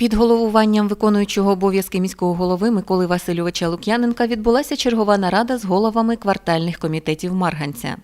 Під головуванням виконуючого обов'язки міського голови Миколи Васильовича Лук'яненка відбулася чергова нарада з головами квартальних комітетів Марганця.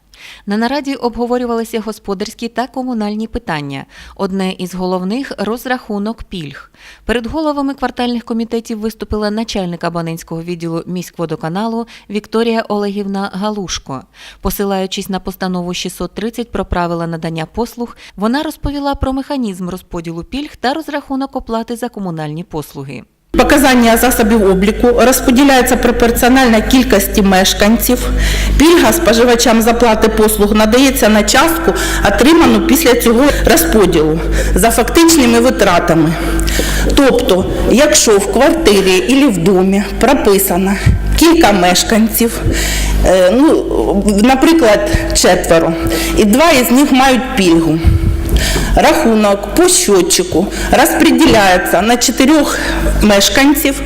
На нараді обговорювалися господарські та комунальні питання. Одне із головних розрахунок пільг. Перед головами квартальних комітетів виступила начальник абонентського відділу міськводоканалу Вікторія Олегівна Галушко. Посилаючись на постанову 630 про правила надання послуг, вона розповіла про механізм розподілу пільг та розрахунок оплати за комунальні послуги. Показання засобів обліку розподіляються пропорціонально кількості мешканців. Пільга споживачам з оплати послуг надається на частку, отриману після цього розподілу за фактичними витратами. Тобто, якщо в квартирі або в домі прописано кілька мешканців, е, ну, наприклад, четверо, і два із них мають пільгу. Рахунок по счетчику розподіляється на чотирьох мешканців,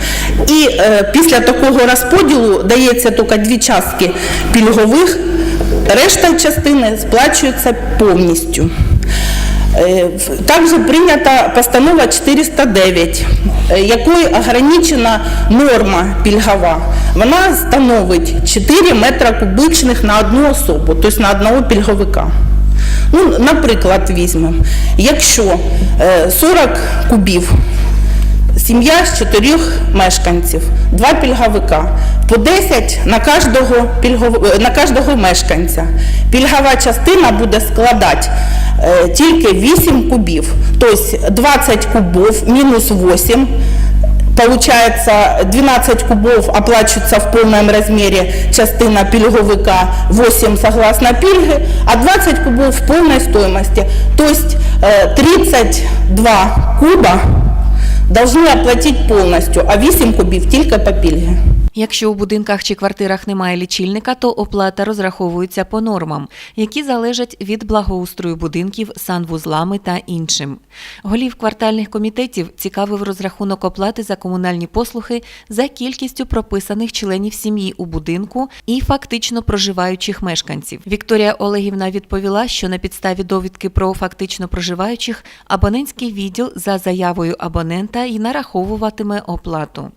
і е, після такого розподілу дається тільки дві частки пільгових, решта частини сплачується повністю. Е, Також прийнята постанова 409, е, якою ограничена норма пільгова. Вона становить 4 метра кубичних на одну особу, тобто на одного пільговика. Ну, наприклад, візьмемо, якщо е, 40 кубів, сім'я з чотирьох мешканців, два пільговика, по 10 на кожного, е, на кожного мешканця. Пільгова частина буде складати е, тільки 8 кубів, тобто 20 кубів мінус 8 Получается, 12 кубов оплачивается в полном размере частина пільговика 8 согласно пільги, а 20 кубов в полной стоимости. То есть э, 32 куба должны оплатить полностью, а 8 кубів тільки по пільги. Якщо у будинках чи квартирах немає лічильника, то оплата розраховується по нормам, які залежать від благоустрою будинків, санвузлами та іншим. Голів квартальних комітетів цікавив розрахунок оплати за комунальні послуги за кількістю прописаних членів сім'ї у будинку і фактично проживаючих мешканців. Вікторія Олегівна відповіла, що на підставі довідки про фактично проживаючих абонентський відділ за заявою абонента і нараховуватиме оплату.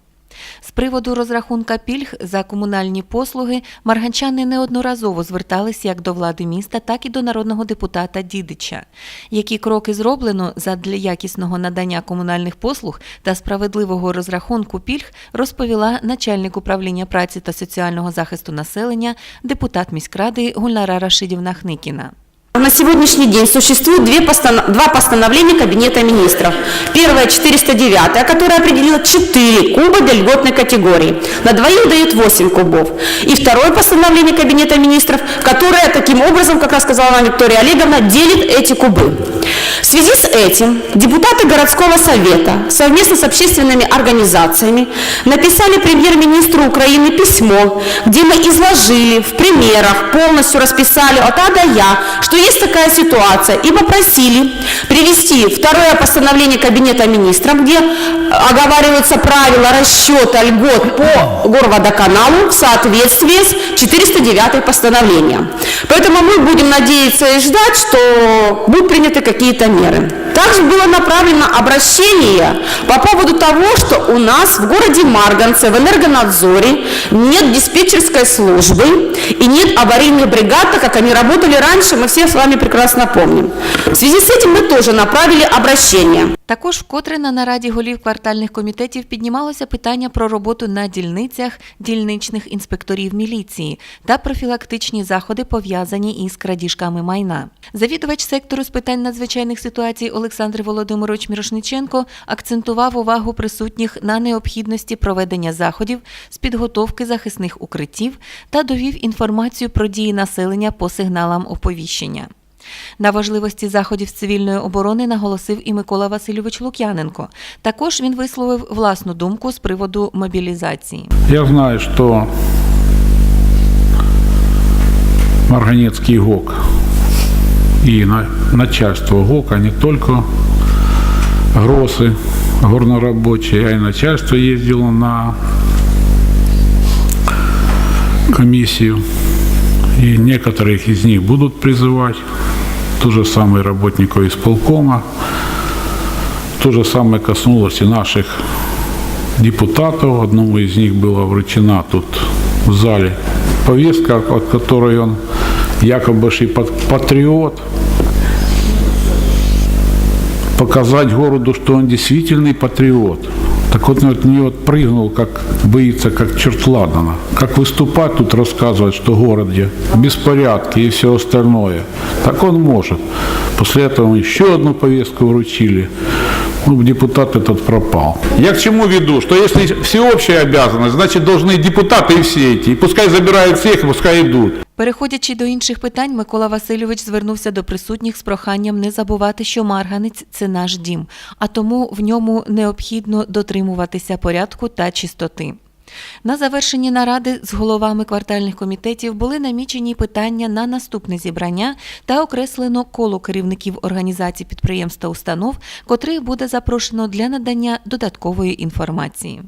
З приводу розрахунка пільг за комунальні послуги марганчани неодноразово звертались як до влади міста, так і до народного депутата Дідича. Які кроки зроблено задля якісного надання комунальних послуг та справедливого розрахунку пільг, розповіла начальник управління праці та соціального захисту населення, депутат міськради Гульнара Рашидівна Хникіна. На сегодняшний день существует две постанов- два постановления Кабинета министров. Первое 409, которое определило 4 куба для льготной категории. На двоих дает 8 кубов. И второе постановление Кабинета министров, которое таким образом, как рассказала нам Виктория Олеговна, делит эти кубы. В связи с этим депутаты городского совета совместно с общественными организациями написали премьер-министру Украины письмо, где мы изложили в примерах, полностью расписали от А до Я, что есть такая ситуация, и попросили привести второе постановление Кабинета министров, где э, оговариваются правила расчета льгот по горводоканалу в соответствии с 409 постановлением. Поэтому мы будем надеяться и ждать, что будут приняты какие-то меры. Также было направлено обращение по поводу того, что у нас в городе Марганце в энергонадзоре нет диспетчерской службы и нет аварийных бригад, так как они работали раньше, мы все с вами прекрасно помним. В связи с этим мы тоже направили обращение. Також вкотре на нараді голів квартальних комітетів піднімалося питання про роботу на дільницях дільничних інспекторів міліції та профілактичні заходи, пов'язані із крадіжками майна. Завідувач сектору з питань надзвичайних ситуацій Олександр Володимирович Мірошниченко акцентував увагу присутніх на необхідності проведення заходів з підготовки захисних укриттів та довів інформацію про дії населення по сигналам оповіщення. На важливості заходів з цивільної оборони наголосив і Микола Васильович Лук'яненко. Також він висловив власну думку з приводу мобілізації. Я знаю, что Марганецкий ГОК и на- начальство ГОКа не только ГРОСы, горнорабочие, а и начальство ездило на комиссию. И некоторых из них будут призывать. То же самое работников исполкома, То же самое коснулось и наших депутатов. Одному из них была вручена тут в зале повестка, от которой он якобы же и пат- патриот. Показать городу, что он действительный патриот. Так вот, от нее отпрыгнул, как боится, как черт ладана. Как выступать тут рассказывать, что в городе беспорядки и все остальное. Так он может. После этого еще одну повестку вручили. Ну, депутат этот пропал. Я к чему веду? Что если всеобщая обязанность, значит должны депутаты и все эти. И пускай забирают всех, и пускай идут. Переходячи до інших питань, Микола Васильович звернувся до присутніх з проханням не забувати, що Марганець це наш дім, а тому в ньому необхідно дотримуватися порядку та чистоти. На завершенні наради з головами квартальних комітетів були намічені питання на наступне зібрання та окреслено коло керівників організацій підприємств та установ, котрих буде запрошено для надання додаткової інформації.